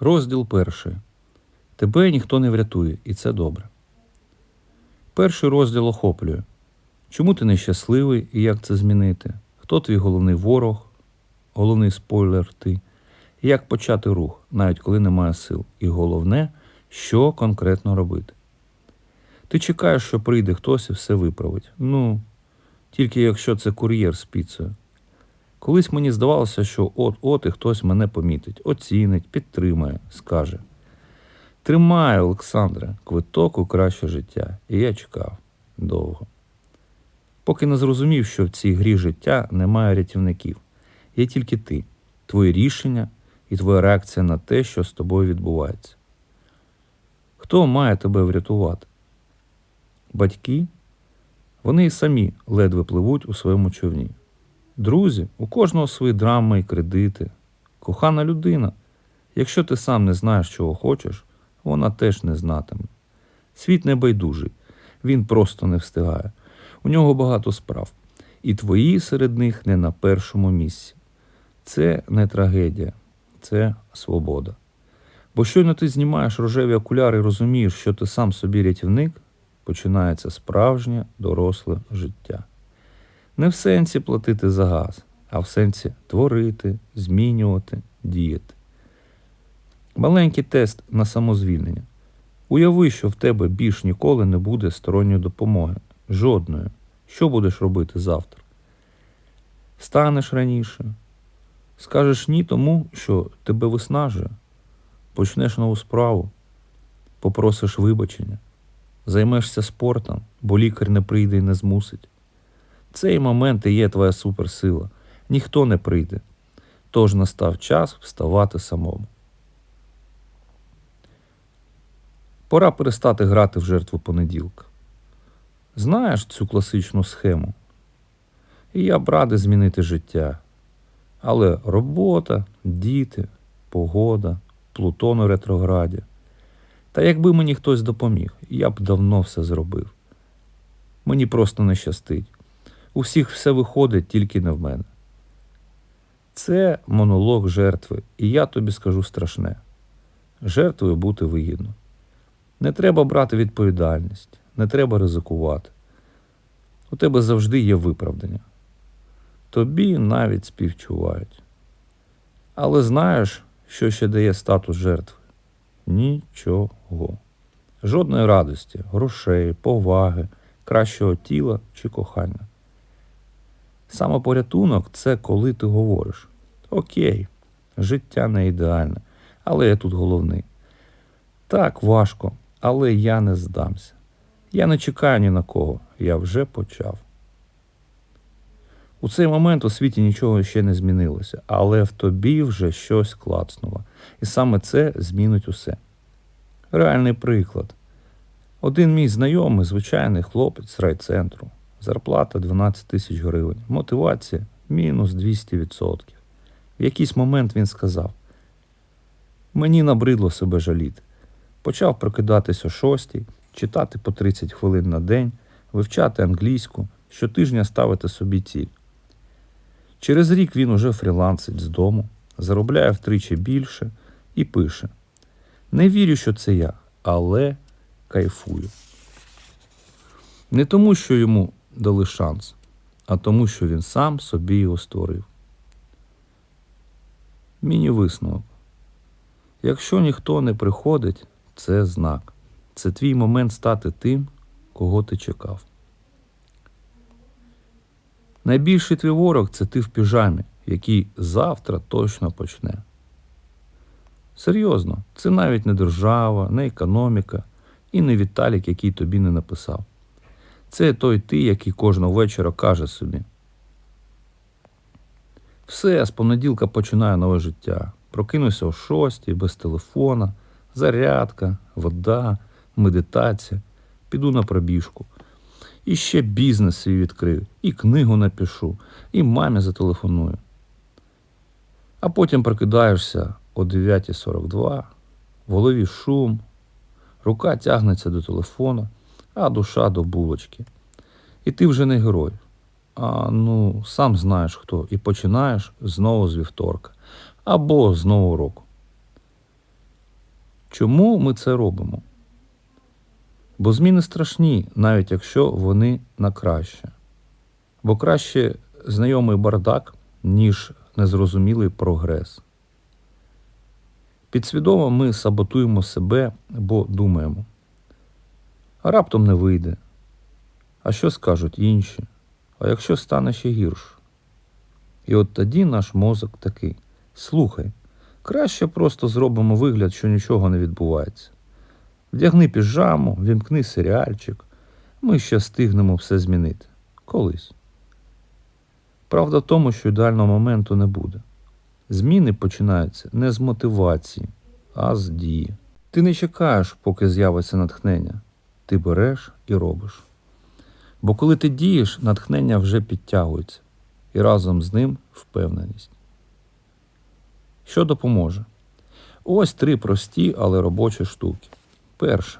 Розділ перший. Тебе ніхто не врятує, і це добре. Перший розділ охоплює. Чому ти нещасливий і як це змінити? Хто твій головний ворог? Головний спойлер ти. Як почати рух, навіть коли немає сил. І головне, що конкретно робити. Ти чекаєш, що прийде хтось і все виправить. Ну, тільки якщо це кур'єр з піцею. Колись мені здавалося, що от-от і хтось мене помітить, оцінить, підтримає, скаже. Тримай, Олександре, квиток у краще життя. І я чекав довго. Поки не зрозумів, що в цій грі життя немає рятівників. Є тільки ти, твої рішення і твоя реакція на те, що з тобою відбувається. Хто має тебе врятувати? Батьки? Вони і самі ледве пливуть у своєму човні. Друзі, у кожного свої драми і кредити. Кохана людина. Якщо ти сам не знаєш, чого хочеш, вона теж не знатиме. Світ не байдужий, він просто не встигає. У нього багато справ, і твої серед них не на першому місці. Це не трагедія, це свобода. Бо щойно ти знімаєш рожеві окуляри і розумієш, що ти сам собі рятівник, починається справжнє доросле життя. Не в сенсі платити за газ, а в сенсі творити, змінювати, діяти. Маленький тест на самозвільнення. Уяви, що в тебе більш ніколи не буде сторонньої допомоги. Жодної. Що будеш робити завтра? Станеш раніше. Скажеш ні тому, що тебе виснажує. Почнеш нову справу, попросиш вибачення, займешся спортом, бо лікар не прийде і не змусить. Цей момент і є твоя суперсила. Ніхто не прийде. Тож настав час вставати самому. Пора перестати грати в жертву понеділка. Знаєш цю класичну схему? І я б радий змінити життя. Але робота, діти, погода, Плутон у ретрограді. Та якби мені хтось допоміг, я б давно все зробив. Мені просто не щастить. У всіх все виходить, тільки не в мене. Це монолог жертви, і я тобі скажу страшне. Жертвою бути вигідно. Не треба брати відповідальність, не треба ризикувати. У тебе завжди є виправдання. Тобі навіть співчувають. Але знаєш, що ще дає статус жертви? Нічого. Жодної радості, грошей, поваги, кращого тіла чи кохання. Самопорятунок це коли ти говориш: Окей, життя не ідеальне, але я тут головний. Так, важко, але я не здамся. Я не чекаю ні на кого, я вже почав. У цей момент у світі нічого ще не змінилося, але в тобі вже щось клацнуло. І саме це змінить усе. Реальний приклад. Один мій знайомий, звичайний хлопець з райцентру. Зарплата 12 тисяч гривень. Мотивація мінус 200%. В якийсь момент він сказав: Мені набридло себе жаліти. Почав прокидатись о 6, читати по 30 хвилин на день, вивчати англійську, щотижня ставити собі ціль. Через рік він уже фрілансить з дому, заробляє втричі більше і пише: Не вірю, що це я, але кайфую. Не тому, що йому дали шанс, а тому, що він сам собі його створив. Міні-висновок. Якщо ніхто не приходить, це знак. Це твій момент стати тим, кого ти чекав. Найбільший твій ворог це ти в піжамі, який завтра точно почне. Серйозно, це навіть не держава, не економіка і не Віталік, який тобі не написав. Це той ти, який кожного вечора каже собі. Все, з понеділка починаю нове життя. Прокинуся о шостій, без телефона, зарядка, вода, медитація, піду на пробіжку. І ще бізнес свій відкрию, і книгу напишу, і мамі зателефоную. А потім прокидаєшся о 9.42, в голові шум, рука тягнеться до телефона, а душа до булочки. І ти вже не герой. А ну, сам знаєш хто, і починаєш знову з вівторка або з нового року. Чому ми це робимо? Бо зміни страшні, навіть якщо вони на краще. Бо краще знайомий бардак, ніж незрозумілий прогрес. Підсвідомо ми саботуємо себе, бо думаємо. А раптом не вийде. А що скажуть інші? А якщо стане ще гірше? І от тоді наш мозок такий: слухай, краще просто зробимо вигляд, що нічого не відбувається. Вдягни піжаму, вімкни серіальчик. Ми ще встигнемо все змінити. Колись. Правда в тому, що ідеального моменту не буде. Зміни починаються не з мотивації, а з дії. Ти не чекаєш, поки з'явиться натхнення. Ти береш і робиш. Бо коли ти дієш, натхнення вже підтягується, і разом з ним впевненість. Що допоможе? Ось три прості, але робочі штуки. Перше.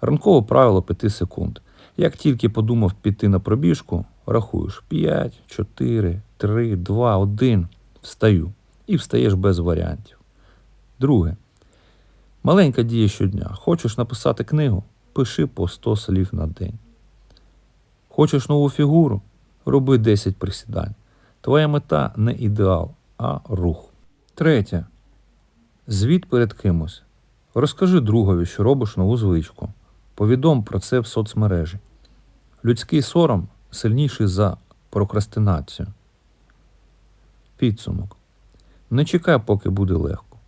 Ранкове правило 5 секунд. Як тільки подумав піти на пробіжку, рахуєш 5, 4, 3, 2, 1, встаю. І встаєш без варіантів. Друге. Маленька дія щодня. Хочеш написати книгу? Пиши по 100 слів на день. Хочеш нову фігуру? Роби 10 присідань. Твоя мета не ідеал, а рух. Третє. Звіт перед кимось. Розкажи другові, що робиш нову звичку. Повідом про це в соцмережі. Людський сором сильніший за прокрастинацію. Підсумок. Не чекай, поки буде легко.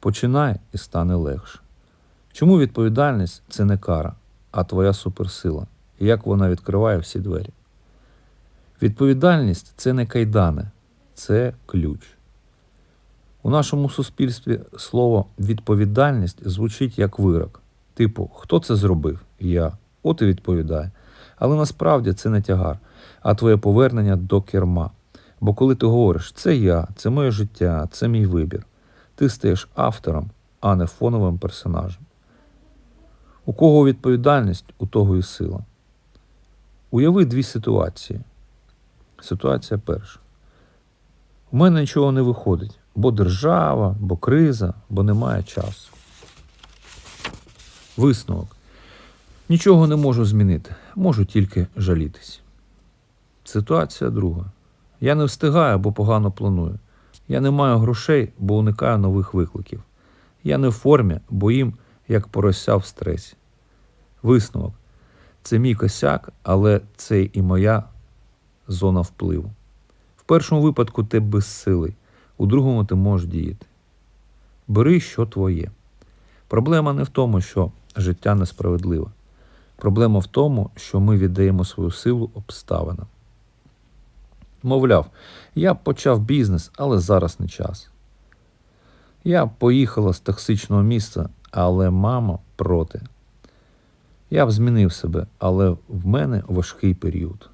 Починай і стане легше. Чому відповідальність це не кара, а твоя суперсила, і як вона відкриває всі двері? Відповідальність це не кайдани, це ключ. У нашому суспільстві слово відповідальність звучить як вирок. Типу, хто це зробив? Я. От і відповідає. Але насправді це не тягар, а твоє повернення до керма. Бо коли ти говориш, це я, це моє життя, це мій вибір, ти стаєш автором, а не фоновим персонажем. У кого відповідальність, у того і сила. Уяви дві ситуації. Ситуація перша. У мене нічого не виходить, бо держава, бо криза, бо немає часу. Висновок. Нічого не можу змінити, можу тільки жалітись. Ситуація друга. Я не встигаю, бо погано планую. Я не маю грошей, бо уникаю нових викликів. Я не в формі, бо їм як порося в стресі. Висновок. Це мій косяк, але це і моя зона впливу. В першому випадку ти безсилий, у другому ти можеш діяти. Бери, що твоє. Проблема не в тому, що життя несправедливе. Проблема в тому, що ми віддаємо свою силу обставинам. Мовляв, я почав бізнес, але зараз не час. Я поїхала з токсичного місця, але мама проти. Я б змінив себе, але в мене важкий період.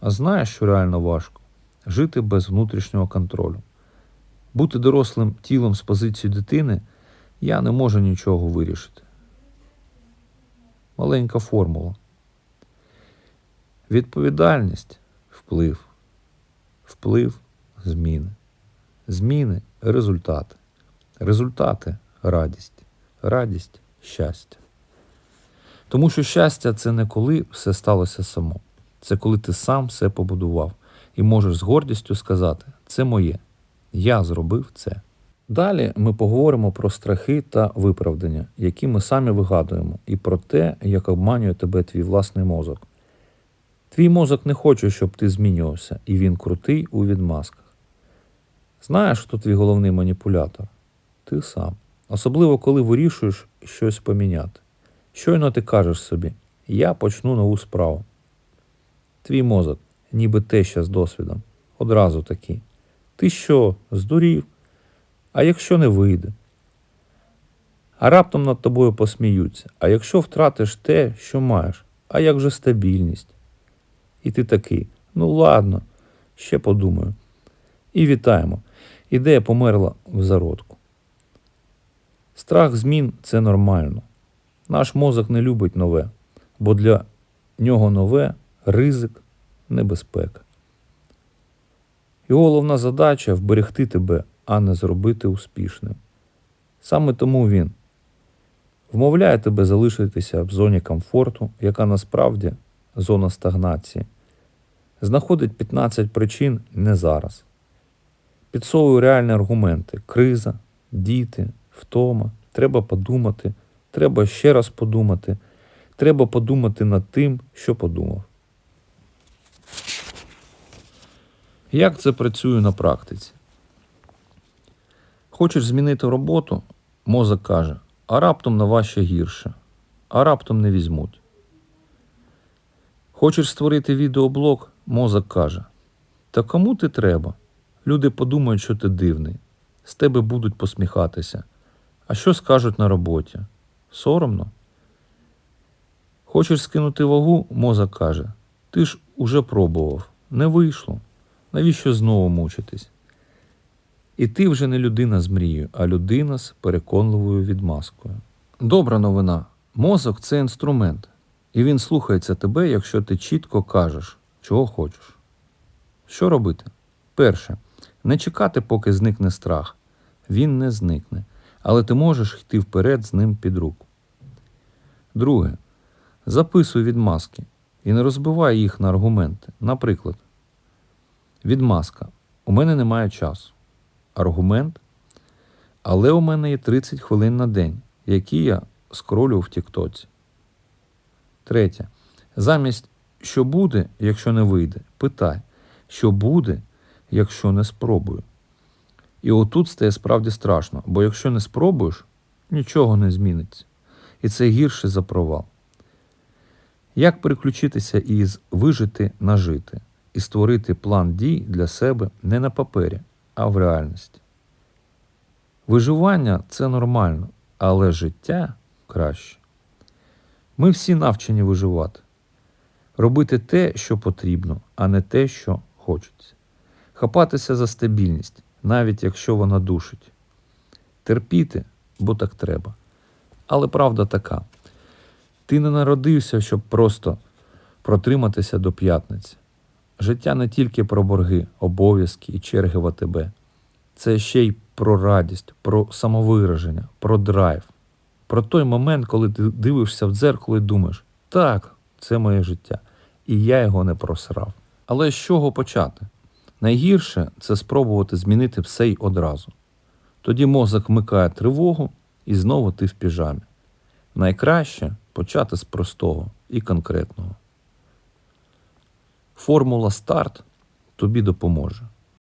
А знаєш, що реально важко? Жити без внутрішнього контролю. Бути дорослим тілом з позиції дитини я не можу нічого вирішити. Маленька формула. Відповідальність вплив. Вплив зміни. Зміни результати. Результати радість. Радість щастя. Тому що щастя це не коли все сталося само. Це коли ти сам все побудував і можеш з гордістю сказати: це моє. Я зробив це. Далі ми поговоримо про страхи та виправдання, які ми самі вигадуємо, і про те, як обманює тебе твій власний мозок. Твій мозок не хоче, щоб ти змінювався, і він крутий у відмазках. Знаєш, хто твій головний маніпулятор? Ти сам. Особливо, коли вирішуєш щось поміняти. Щойно ти кажеш собі, я почну нову справу. Твій мозок, ніби теща з досвідом, одразу такий. Ти що, здурів? А якщо не вийде? А раптом над тобою посміються. А якщо втратиш те, що маєш, а як же стабільність? І ти такий, ну ладно, ще подумаю. І вітаємо. Ідея померла в зародку. Страх змін це нормально. Наш мозок не любить нове, бо для нього нове ризик, небезпека. І головна задача вберегти тебе, а не зробити успішним. Саме тому він вмовляє тебе залишитися в зоні комфорту, яка насправді зона стагнації. Знаходить 15 причин не зараз. Підсовує реальні аргументи: криза, діти, втома, треба подумати, треба ще раз подумати, треба подумати над тим, що подумав. Як це працює на практиці? Хочеш змінити роботу, мозок каже, а раптом на вас ще гірше, а раптом не візьмуть. Хочеш створити відеоблог, мозок каже, та кому ти треба? Люди подумають, що ти дивний, з тебе будуть посміхатися. А що скажуть на роботі? Соромно? Хочеш скинути вагу, мозок каже, ти ж уже пробував, не вийшло. Навіщо знову мучитись? І ти вже не людина з мрією, а людина з переконливою відмазкою. Добра новина. Мозок це інструмент, і він слухається тебе, якщо ти чітко кажеш, чого хочеш. Що робити? Перше, не чекати, поки зникне страх. Він не зникне, але ти можеш йти вперед з ним під руку. Друге, записуй відмазки і не розбивай їх на аргументи. Наприклад, відмазка. У мене немає часу. Аргумент. Але у мене є 30 хвилин на день, які я скролю в Тіктоці. Третє. Замість що буде, якщо не вийде, питай, що буде, якщо не спробую. І отут стає справді страшно, бо якщо не спробуєш, нічого не зміниться. І це гірше за провал. Як переключитися із вижити на жити і створити план дій для себе не на папері, а в реальності? Виживання це нормально, але життя краще. Ми всі навчені виживати, робити те, що потрібно, а не те, що хочеться. Хапатися за стабільність, навіть якщо вона душить. Терпіти, бо так треба. Але правда така: ти не народився, щоб просто протриматися до п'ятниці. Життя не тільки про борги, обов'язки і черги в АТБ. Це ще й про радість, про самовираження, про драйв, про той момент, коли ти дивишся в дзеркало і думаєш, так, це моє життя, і я його не просрав. Але з чого почати? Найгірше це спробувати змінити все й одразу. Тоді мозок вмикає тривогу і знову ти в піжамі. Найкраще почати з простого і конкретного. Формула старт тобі допоможе.